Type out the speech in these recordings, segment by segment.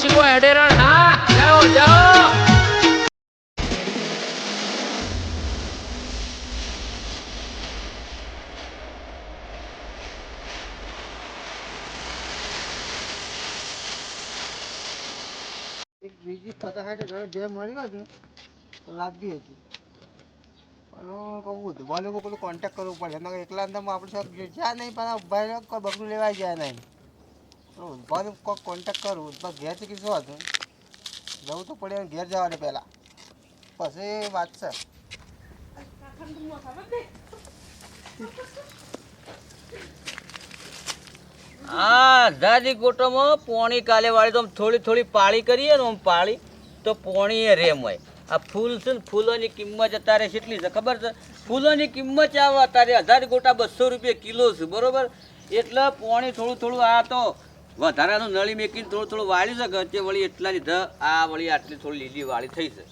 શીખો હેડેરણ હા, જાઓ જાઓ. એક બીજી ફટાફટ બે મળી ગયો ને તો હતી. કહું હતું ભાઈ લોકો પેલું કોન્ટેક્ટ કરવું પડે. નકર એકલા અંદરમાં આપણે સાહેબ જ્યાં નહીં પણ ભાઈ બગડું લેવા જાય નહીં. કોઈ કોન્ટેક્ટ કરું. બસ ઘેરથી કીધું હતું જવું તો પડે, ઘેર જવાનું પહેલાં. પછી વાત છે. આ દાદી ગોટોમાં પોણી કાલે વાળી તો થોડી થોડી પાળી કરીએ ને, આમ પાળી, તો પોણી એ રેમ હોય. આ ફૂલ છે ને, ફૂલોની કિંમત અત્યારે કેટલી છે? ખબર છે? ફૂલોની કિંમત આવે અત્યારે. હજાર ગોટા બસો રૂપિયા કિલો છે, બરોબર? એટલે પોણી થોડું થોડું આ તો વધારાનું નળી મેકીને થોડું થોડું વાળી શકે તે વળી એટલા લીધે આ વળી આટલી થોડી લીલી વાળી થઈ છે.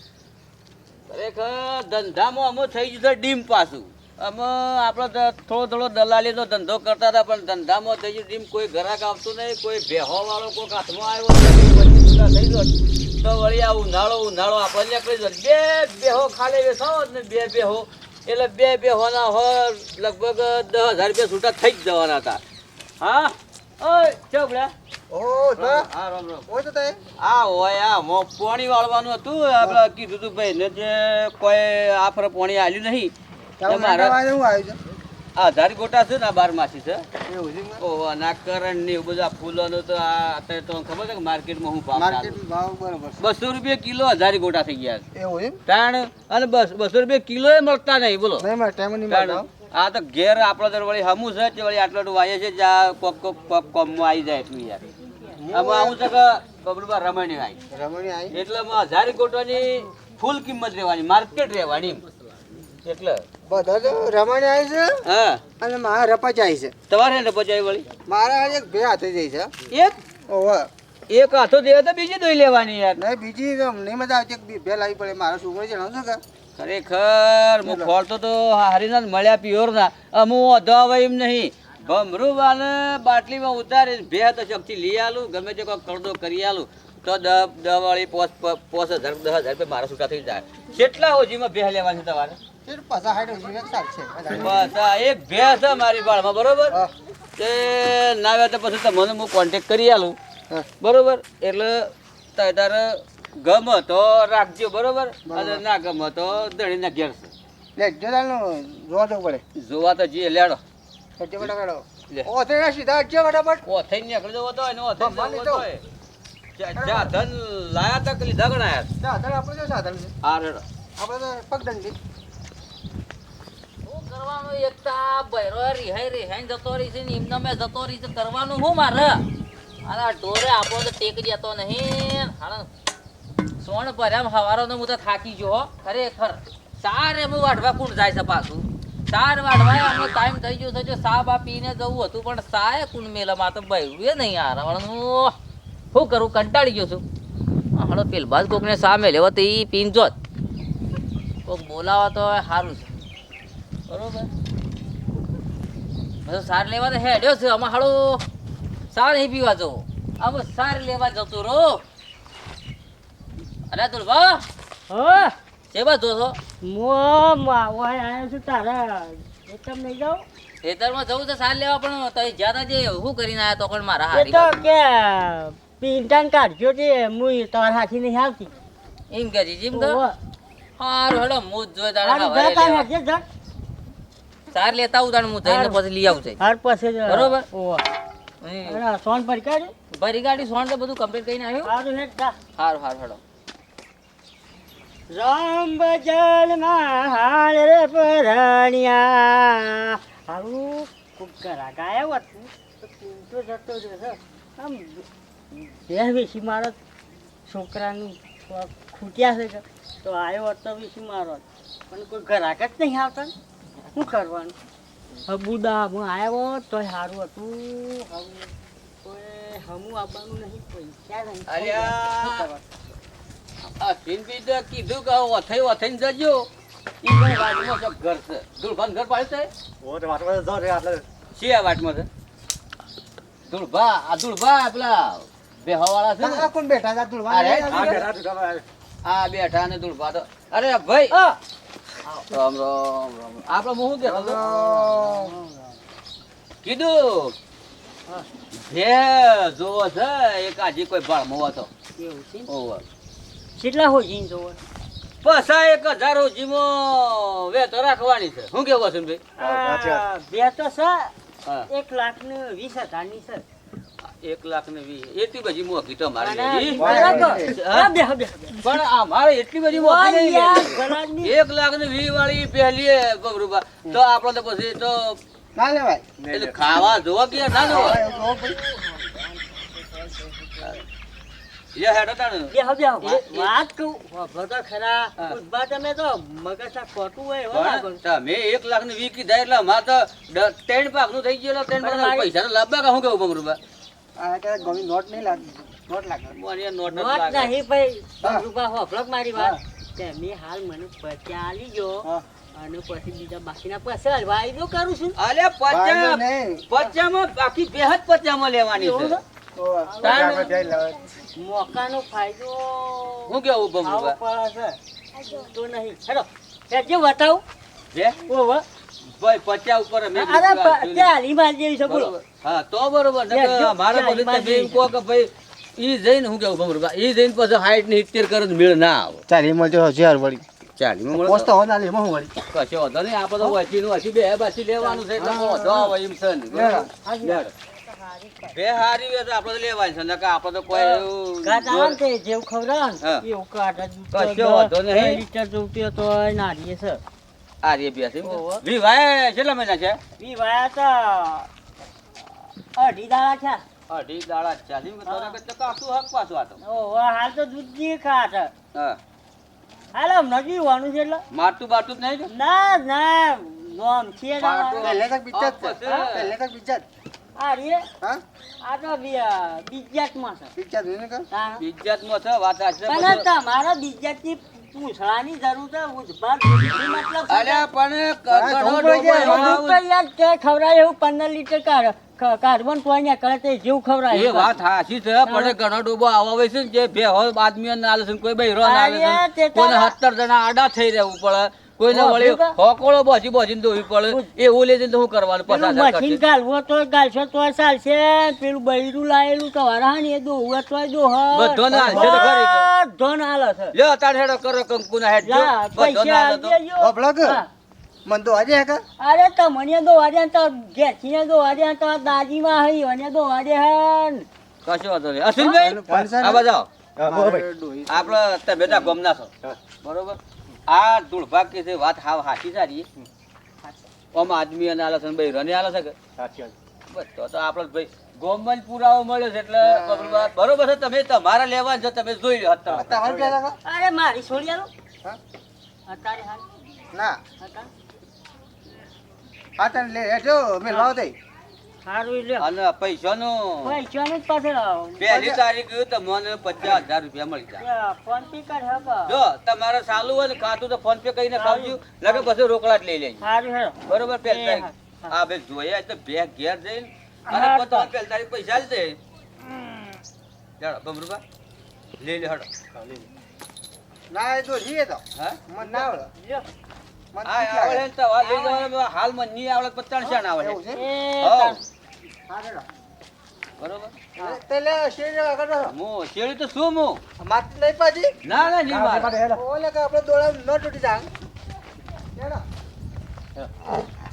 ખરેખર ધંધામાં અમે થઈ છે ડીમ પાછું. અમે આપણે થોડો થોડો દલાલીનો ધંધો કરતા હતા, પણ ધંધામાં થઈ ગયું ડીમ. કોઈ ગ્રાહક આવતું નહીં, કોઈ ભેહોવાળો કોઈક કોઈ હાથમાં આવ્યો થઈ ગયો તો વળી આ ઉનાળો ઉનાળો આપણને કહી દો બે બેહો ખાલી બેસાવો જ ને, બે બેહો એટલે બે બેહોના હોય લગભગ દસ હજાર રૂપિયા છૂટા થઈ જ જવાના હતા. હા? ઓય ચોપડા ઓ હા હા રામ રામ. ઓય તો તે. આ હોય આ મો પોણી વાળવાનું હતું આપણે કીધું હતું ભાઈ ને જે કોઈ આફરે પાણી આલ્યું નહીં તારું મારા- આવ્યું આ ધારી ગોટા છે ને આ બાર માસી છે? એવું છે નાકરણ ને એવું બધું ફૂલોનું તો આ અત્યારે તો ખબર છે કે માર્કેટમાં હું ભાવ ભાવ બરોબર બસો રૂપિયા કિલો હજારી ગોટા થઈ ગયા છે. એવું એમ? તાણ અને બસ બસો રૂપિયા કિલો એ મળતા નહીં બોલો. નહીં ટાઈમ નહીં તાણ મળતો આ તો ઘેર આપણો તો વળી હમું છે તે વળી આટલું વાયે છે જ્યાં કોક કોક કોક કોમમાં આવી જાય એટલું યાર. આમાં આવું છે કે બબલુબા રમણી આવી રમણી આવી એટલે હજારી કોટવાની ફૂલ કિંમત રહેવાની માર્કેટ રહેવાની એટલે. બધા તો રમણી આવી છે હા. અને મારા રપાચ આવી છે. તમારે ને પચાવી વળી? મારા એક બે હાથે જઈ છે. એક? ઓહો એક હાથો દેવા તો બીજી દોઈ લેવાની યાર. નહીં બીજી નહીં મજા આવતી બે લાવી પડે મારા છોકરો જણાવશો કે? ખરેખર હું ખોલતો તો હારીના મળ્યા પ્યોરના અમુ અધો આવે એમ નહીં. ભમરૂવાને બાટલીમાં ઉતારી બે તો શક્તિ લઈ આલું ગમે તે કોઈ કરડો કરી આલું. તો દ દ વાળી પોસ પોસ હજાર દસ હજાર રૂપિયા મારા છૂટા થઈ જાય. કેટલા હોજીમાં લેવાની છે તમારે? બસ એક ભેંસ છે. મારી બાળમાં બરોબર. તે ના આવ્યા તો પછી તમને હું કોન્ટેક કરી આલું. બરોબર? એટલે તારે ગમે તો રાખજો બરોબર? અને ના ગમે તો ના ઘેર છે. લે જોડાનું જોવા જવું પડે. જોવા તો જઈએ લેડો. સચ્ચે બટા કાઢો ઓ તે સીધા અચ્છે ફટાફટ. ઓ થઈને નીકળી જવો તો ને ઓ થઈને ભગવાન જવો લીધો. તો હોય. જ્યાં- જ્યાં ધન લાયા તા કે લીધા ગણાયા સાધન આપણે જો સાધન છે. હા રેડો. આપણે તો પગદંડી. કરવાનું? એકતા બૈરો રિહાઈ રિહાઈ જતો રહી છે ને એમને મેં જતો રહી છે. કરવાનું હું મારે? અને આ ઢોરે આપો તો ટેક જતો નહીં. હાલો. સોણ ભર્યા હવારો હું તો થાકી ગયો ખરેખર. સારે હું વાઢવા કુંડ જાય છે પાછું. સાર વાઢવા અમે ટાઈમ થઈ ગયો છે જો સા બા પીને જવું હતું, પણ સાએ કુંડ મેલામાં તો બૈરું એ નહીં યાર હવાનું શું કરું, કંટાળી ગયો છું. હળો પેલ બાદ કોકને સા મેલે તો એ પીન જોત. કોક બોલાવા તો સારું છે. બરોબર. બધું સાર લેવા તો હેડ્યો છે, આમાં હાળો સાર નહીં પીવા જવો. આમ સાર લેવા જતો રો અરે દુર્ભા હા? સેવા જો મો વાય આવ્યો છું તારા. એકમ નહીં જાઉં? ખેતરમાં જવું તો સાર લેવા પણ તો જ્યાં જે શું કરીને આવ્યા તો પણ મારા એ તો કે પિંટાન કાઢજો તે મું તમારા હાથી નહીં આવતી. એમ કે જીમ કે. હારું હેડો મું જ જોઈ તારે હારું, તાર જા. સાર લેતા આવું તાણે હું જઈને પછી લઈ આવું છે હાર પાસે બરોબર. સોન પર કાઢ. ભરી ગાડી સોણ તો બધું કમ્પ્લીટ કરીને આવ્યું? સારું હેડ હારું હારું હેડો રામ ભજન હાલ રે પરણ્યા હારું ખૂબ કરા ગાયા હતું તો પિંટો જતો રહેશે આમ બે વેસી મારો છોકરાનું. ખૂટ્યા છે તો આવ્યો હતો વેસી મારો. પણ કોઈ ઘરાક જ નહીં આવતા શું કરવાનું? હબુદા બુદા હું આવ્યો તો સારું હતું. હવે કોઈ હમું આવવાનું નહીં પૈસા નહીં? આ સિંધી કીધું કે ઓથઈ ઓથઈને જજો. ઈ પણ વાટમાં સબ ઘર છે. ધૂળભાન ઘર પાડે છે? શી આ વાટમાં છે? ધૂળભા આ ધૂળભા પેલા બેહવાવાળા છે આ કોણ બેઠા છે? ધૂળવા અરે? આ બેઠા ને ધૂળભા તો. અરે ભાઈ! રામ રામ રામ આપણે હું કે કીધું જે જોવો છે એક આજી કોઈ ભાળમો હતો. એવું છે? ને? કેટલા હોય જીન જોવો. પસા એક હજારો જીમો વેતો રાખવાની છે. શું કેવો છે ભાઈ? બે તો છે. એક લાખ ને વીસ હજારની છે. એક લાખ ને વીસ. એટલી બધી મોંઘી તો મારી. હા? હા. પણ અમારે એટલી બધી મોંઘી નહીં. એક લાખ ને વીસ વાળી પહેલી એ બબરુબા. તો આપણે તો પછી તો ના લેવાય. એટલે ખાવા જોવા કે ના જોવા હવે જો ભાઈ. લે હેડો તાણે. વાત કહું. વાપરો તો ખરા. હા. તમે તો મગજ આ ખોટું હોય એવા લાગો. તમે એક લાખ ને વીસ કીધા એટલે અમારે તો ત્રણ પાકનું થઈ ગયેલો ત્રણ પાક મારી- પૈસા લાવવા કા કેવું બબરુબા આ કદાચ ગમી નોટ નહીં લાગે. નોટ લાગે. મને નોટ નોટ નહીં ભાઈ. હા. રૂપા હોફળક મારી વાત. તમે હાલ મને આલી ગયો અને પછી બીજા બાકીના પૈસા વાયદો કરું છું. અલે નહીં. પચામાં બાકી બે જ પચામાં લેવાની છે? મોકાનો ફાયદો શું કેવું છે. તો નહીં. હેડો. જે બતાવું જે? ઓહો ભાઈ પચાસ ઉપર અમે અરે બીજું પ- આપ્યું તે હાલી માર જેવી છે બોલો. હા તો બરોબર. મારે બધું તમે એમ કહો કે ભાઈ ઈ જઈને હું કેવું બરોબર ઈ જઈને પછી હાઈટ ને સિત્તેર કરે તો મેળ ના આવે. ચાલ એમાં જો હજાર વળી. ચાલી મળે પોસ્ટ તો ના લે એમાં વળી. કશો વાંધો નહીં. આપણે તો વચ્ચી નું વચ્ચી બે બાછી લેવાનું છે એટલે વાંધો આવે એમ છે નહીં. બે હારી હોય તો આપણે લેવાની છે આપણે તો કોઈ ને જેવું ને કશો વાંધો નહીં. લીટર જોઈતું તો નારીએ છે. આ બે છે. વી ભાઈ કેટલા મહિના છે? ઈ વાયા તો અઢી દાડા છે અઢી દાડા ચાલી તો તો કાચું હક પાછું આ તો ઓહો હાલ તો દૂધ જી ખાટ હા. હાલ હમણાં જીવવાનું છે એટલે. મારતું બારતું જ નહીં ના ના નોમ છે. પહેલે તક. પહેલે જ. આ રે હા? આ તો બીજાતમાં છે. છે વાત છે. પણ તમારા પૂછવાની જરૂર છે ઉજભાર મતલબ પણ યાર એવું પંદર લીટર કાર કાર્બન પોઈન્ટ કરે તે જેવું ખવરાય એ વાત હાચી છે પણ ઘણો ડૂબો આવે છે ને જે બે હોય આદમીઓ ના આલે છે કોઈ બૈરો ના આલે છે કોઈ તે સત્તર જણા આડા થઈ રહેવું પડે. કોઈને વળી? હોકોળો બોજી બોજીને દોવી પડે. એવું લે છે તો હું કરવાનું? પચાસ મશીન ગાલવો તો ગાલશો તો ચાલશે. પેલું બૈરું લાયેલું તો વારા એ દોવું તોય દોહ. બધોને હાલશે તો ખરી બધો ના હાલે છે લ્યો તાર હેડો કરો કંકુના હેડ બધો ના હાલે તો. મન તો આજે કા? અરે તો મને દો આજે તો ઘેરથી દો આજે તો દાદીમાં હઈ અને દો આજે હન કશો વાંધો નહીં. ને? આ. આપણે તમે બેટા ગમના છો. બરોબર? આ દુર્ભાગ્ય કે છે વાત હાવ હાચી સારી આમ આદમી અને આલસન છે રને બૈરો ને આલે છે કે? બસ તો તો આપણે ભાઈ ગોમન પુરાવો મળ્યો છે એટલે બરોબર બરોબર છે તમે તમારા લેવા જો તમે જોઈ લો? અરે મારી છોડી આલો. અત્યારે ના. અત્યારે હા તને લે જો મેં લાવ દઈ સારું લ્યો. અને પૈસાનું. પૈસાનું જ પાછળ પહેલી તારીખ તમને પચાસ હજાર રૂપિયા મળી જાય ફોન પે કર જો તમારે ચાલુ હોય ને ખાતું તો ફોન પે કરીને ખાવજો. લગે પછી રોકડા જ લઈ લેજો. સારું બરોબર પહેલી તારીખ. હા, ભાઈ જોઈએ તો બે ઘેર જઈને. અને પહેલી તારીખ પૈસા જ દે. ચાલો બબરુબા લઈ લે હડો. ના એ તો રીએ તો. હા? મને ના આવડે. હાલ મને નહીં આવડે તો ત્રણ આવડે. એવું છે? એ હઉ. તાર. હા, હેડો. બરોબર તે શેરી આગળ રહો. શેરી તો શું હું માટી નહીં પાછી ના ના નહીં મારે ઓલે કે આપણે દોડા ન તૂટી જાય હેડો.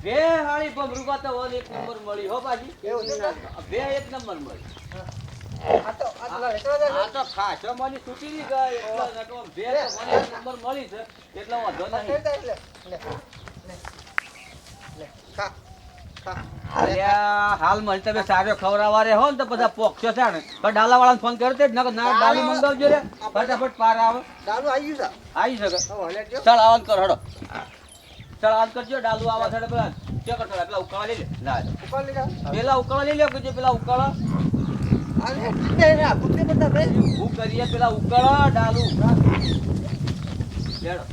બે હાળી બબરુબા તો વન એક નંબર મળી હો ને? બે એક નંબર મળી આ તો આ તો લે, હેડો, હેડો. આ તો ખાસો મને છૂટી ગઈ એટલે નકર બે તો મને એક નંબર મળી છે એટલે વાંધો નહીં લે, લે, લે. લે. ખા. હાલ મળી તમે સારો ખવડાવવા રે હો ને તો બધા પોક્ષો છે ને. પણ ડાલાવાળાને ફોન કર્યો તે જ ના ડાલુ મંગાવજો રે. ફટાફટ પાર આવે. ડાલુ આવી ગયું આવી શકે ચાલ આવન કર હડો. ચાલ આવન કરજો ડાલુ આવા છે પેલા ચેક કરતો પેલા ઉકાળા લઈ લે. ના ઉપર લઈ લે પેલા ઉકાળા લઈ લે કે જે પેલા ઉકાળા? હું કરીએ પેલા ઉકાળા ડાલુ. લેડો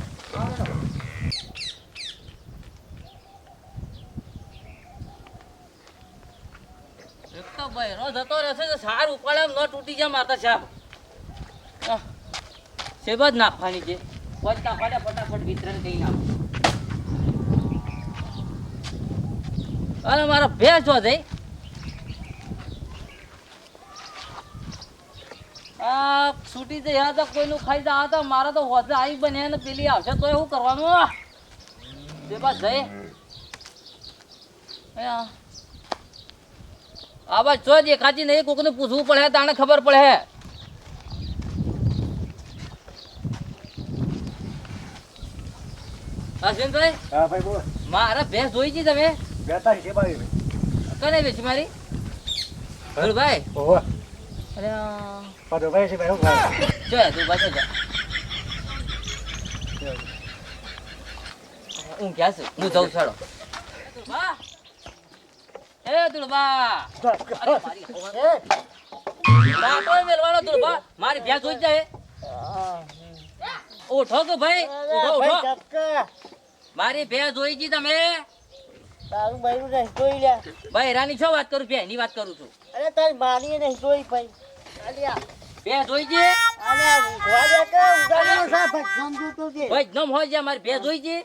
તો બહેરો જતો રહેશે તો સાર ઉપાડે ન તૂટી જાય મારતા સાહેબ. સેબ જ નાખવાની છે. પચકા પાડે, ફટાફટ વિતરણ કરી નાખો. અને મારા ભેંસ જઈ આ છૂટી જઈ હા તો કોઈનું ખાઈ જા તો મારા તો હોજે આવી બને ને, પેલી આવશે તો એવું કરવાનું? તે બસ જઈ એ આ આ બસ જો દેખાતી નહીં કોકને પૂછવું પડે તાને ખબર પડે. અશ્વિનભાઈ હા ભાઈ બોલ. મારા ભેંસ જોઈ છે તમે? બેતા છે ભાઈ કને વેચી મારી? ભાઈ ઓહો. અરે પાડો ભાઈ છે ભાઈ હું ભાઈ જો તું બસ જા. હું ક્યાં છું? હું જઉં છાડો બા એ તુલબા અરે મારી. બાટો મેલવાનો તુલબા મારી ભેંસ જોઈ જાય ઉઠો કે ભાઈ ઉઠો ભાઈ ઉઠો મારી ભેંસ જોઈ જી તમે. તારું બૈરું નહીં જોઈ લ્યા ભાઈ રાની છો વાત કરું ભેંની વાત કરું છું. અરે તારી મારી નહીં જોઈ ભાઈ અલ્યા ભેંસ જોઈ જી. ઊંઘવા દે કે ઊંઘવાનું છે? ભાઈ સમજુ તું જે ભાઈ નમ હોય જા મારી ભેંસ જોઈ જી.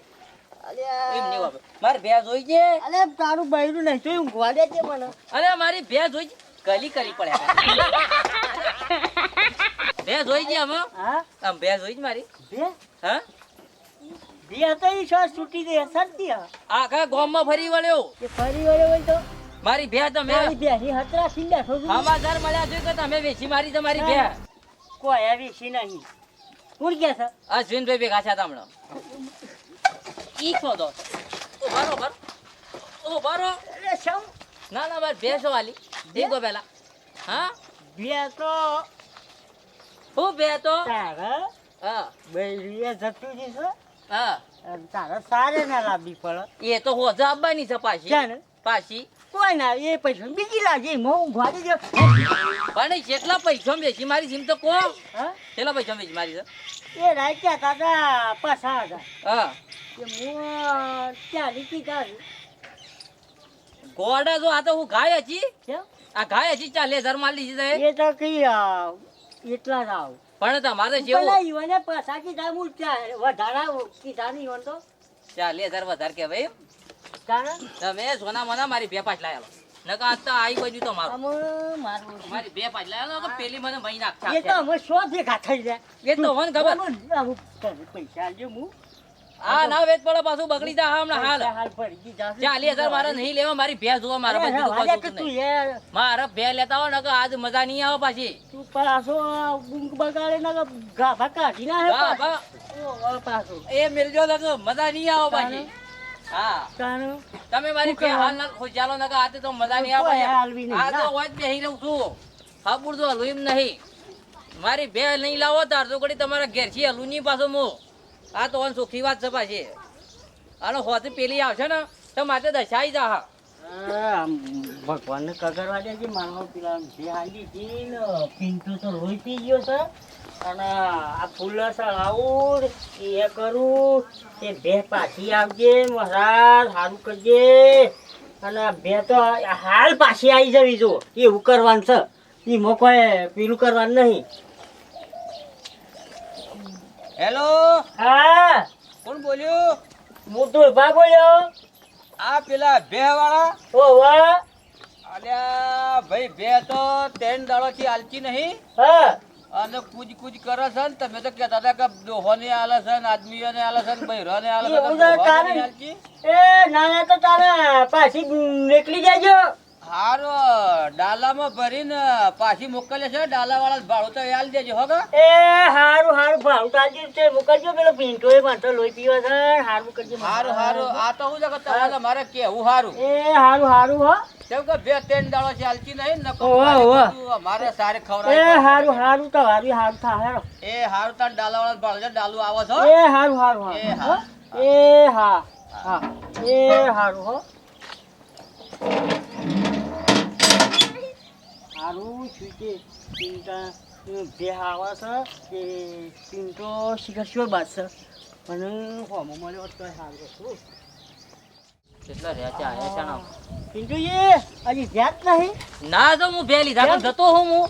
મારી ભેંસ જોઈ છે? અલે તારું બૈરું નહીં જોયું ઊંઘવા દે છે મને. અરે મારી ભેંસ જોઈ ગલી કલી પડે ભેંસ જોઈ છે અમે હા? આમ જોઈ છે મારી? બે હા? બે તો ઈ શ્વાસ છૂટી દે સરતી આખા ગામમાં ફરી વળ્યો? કે ફરી વળ્યો હોય તો? મારી ભેંસ તમે મારી બેની હતરા સિંડા થોડું સમાચાર મળ્યા છે કે તમે વેચી મારી તમારી ભેંસ? કોઈ આવી સી નહીં. ઉડ ગયા છે? અશ્વિનભાઈ ભેગા છે ઈ છો દો ઓ બરોબર ઓ બારો અરે સૌ ના ના બાર ભેંસો વાલી દેખો પેલા હા? બે તો હું બે તો? તારા હા. બૈરીએ જતું જ છે હા તારા સારે ના લાવવી પડે. એ તો હોજા આવવાની છે પાછી. પાછી. કોઈ ના એ પૈસા બીજી લાગે. મો ઊંઘવા દેજો પણ કેટલા પૈસા વેચી મારી જીમ તો કો હા? કેટલા પૈસા વેચી મારી છે એ રાખ્યા દાદા પાછા હતા હા. કે કી ગોડા જો આ તો હું ગાય હતી આ ગાય હતી ચાલે હજારમાં લીધી એ તો કઈ એટલા જ આવ. પણ તમારે જેવું ઈવને પાછા હું ચા- વધારા કીધા નહીં ઈવન તો? ચાલે હજાર વધાર કે ભાઈ તમે સોના મના મારી બે પાંચ લાયેલો નકા આજ તો આવી બાજુ તો મારું. મારું મારી બે પાંચ લાયેલો તો પેલી મને મહિના એ તો હવે શો દેખા થઈ જાય. એ તો મને ખબર. પૈસા આલજો હું. આ ના વેચ પડે પાછું બગડી જા હમણાં હાલ. હાલ પડી જાશે. ચાલી હજાર મારે નહીં લેવા મારી ભેંસ જોવા મારા પાસે બીજું કશું નહીં મારા ભે લેતા હોય ને કે આજ મજા નહીં આવે પાછી. તું પાછો ગુંગ બગાડે ના ગાભા કાઢી ના હે હા, પાછો. એ મિલજો ને મજા નહીં આવે પાછી. તમે મારી ભે હાલ? ના ખોજાલો ને તો મજા નહીં આવે નહીં, આ તો હોય જ બેહી રહું છું. હા તો હલું એમ નહીં. મારી ભે નહીં લાવો તાર તો ઘડી તમારા ઘેરથી હલું નહીં પાછો મો આ તો સુખી વાત છે પાછી. આનો હોતી પેલી આવશે ને, તો માટે દશાઈ જા ભગવાનને કગરવા દે છે, માનવ પેલા જે હાલી હતી પિંટુ તો રોઈ પી ગયો છે. અને આ ફૂલ આવું, એ કરું, તે બે પાછી આવજે, મહારાજ સારું કરજે. અને બે તો હાલ પાછી આવી જવી જો, એવું કરવાનું છે. એમાં કોઈ પેલું કરવાનું નહીં. હેલો? હા. કોણ બોલ્યું? હું તો ઊભા બોલ્યો. આ પેલા બે વાળા ઓ વાહ અલ્યા ભાઈ ભે તો ત્રણ દાડો થી આલતી નહીં. હા. અને કુજ કુજ કરે છે ને તમે તો કહેતા હતા કે ડોહોને આલે છે ને આદમીઓને ને આલે છે ને તો ને આલે છે? એ ના ના તો તારે પાછી નીકળી જાજો. હારો ડાલામાં ભરીને પાછી મોકલે છે ડાલા વાળા ભાડું તો હાલ દેજો હો એ હારું હારું ભાડું કાઢજો તે મોકલજો પેલો પિન્ટો એ મને તો લોહી પીવા છે હારું કરજો હારું હારું આ તો હું જગત તમારે મારે કેવું હારું? એ હારું હારું હો. કેમ કે બે ત્રણ દાડો છે હાલતી નહીં નકો. મારે સારે એ હારું હારું તો હારું હારું થા હારો એ હારું તાર ડાલા વાળા ભાડું છે ડાલું આવો છો? એ હારું હારું એ હા. એ હા. હા. એ હારું હો. હારું શું કે બે આવા છે તે પિન્ટો શિખર શું બાદ છે. મને હોમો મળ્યો તો સારું હતું કેટલા રહ્યા છે આયા છે ના? પિન્ટુજી હજી જ્યાં જ નહીં. ના તો હું બે લીધા જતો હું હું.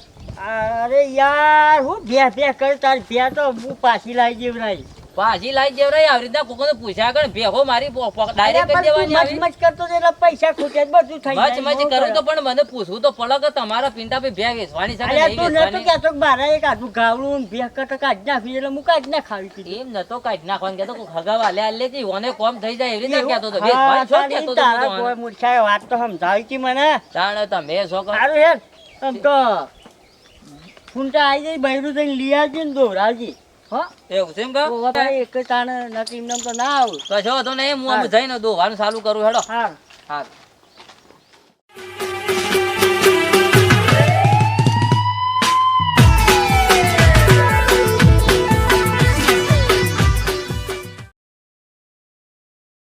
અરે યાર હું બે બે કર તાર બે તો હું પાછી લાવી જેવરાઈ પાછી લાઈ જેવરાઈ આવી રીતના કોકોને પૂછ્યા કર ભેગો મારી ડાયરેક્ટ કરી દેવાની મચ મચ કરતો તો એટલે પૈસા ખૂટે બધું થઈ મચ મચ કરું તો પણ મને પૂછવું તો પડે કે તમારા પિંટા ભી ભેગ વેચવાની સાથે નહીં તું નતો કહેતો કે મારા એક આધું ગાવડું ભેગ કરતો કાઢી નાખી એટલે હું કાઢી ના ખાવી કીધું એમ નતો કાઢી નાખવાનું કહેતો કોઈ હગાવા લે લે કે ઓને કોમ થઈ જાય એવી રીતે? કહેતો તો. ભેગ છો કહેતો તારા કોઈ. મૂર્ખાએ વાત તો સમજાવી કી મને. જાણે તમે છો કે સારું હે તમ તો ફૂંટા આવી જાય બૈરું થઈને લઈ આવજે ને દોરાવજી. એવું છે એમ કે? ઓવા ભાઈ એક તાણે તો ના આવું. કશો તો નહીં હું આમ જઈને દોવાનું ચાલુ કરું હેડો. હા હા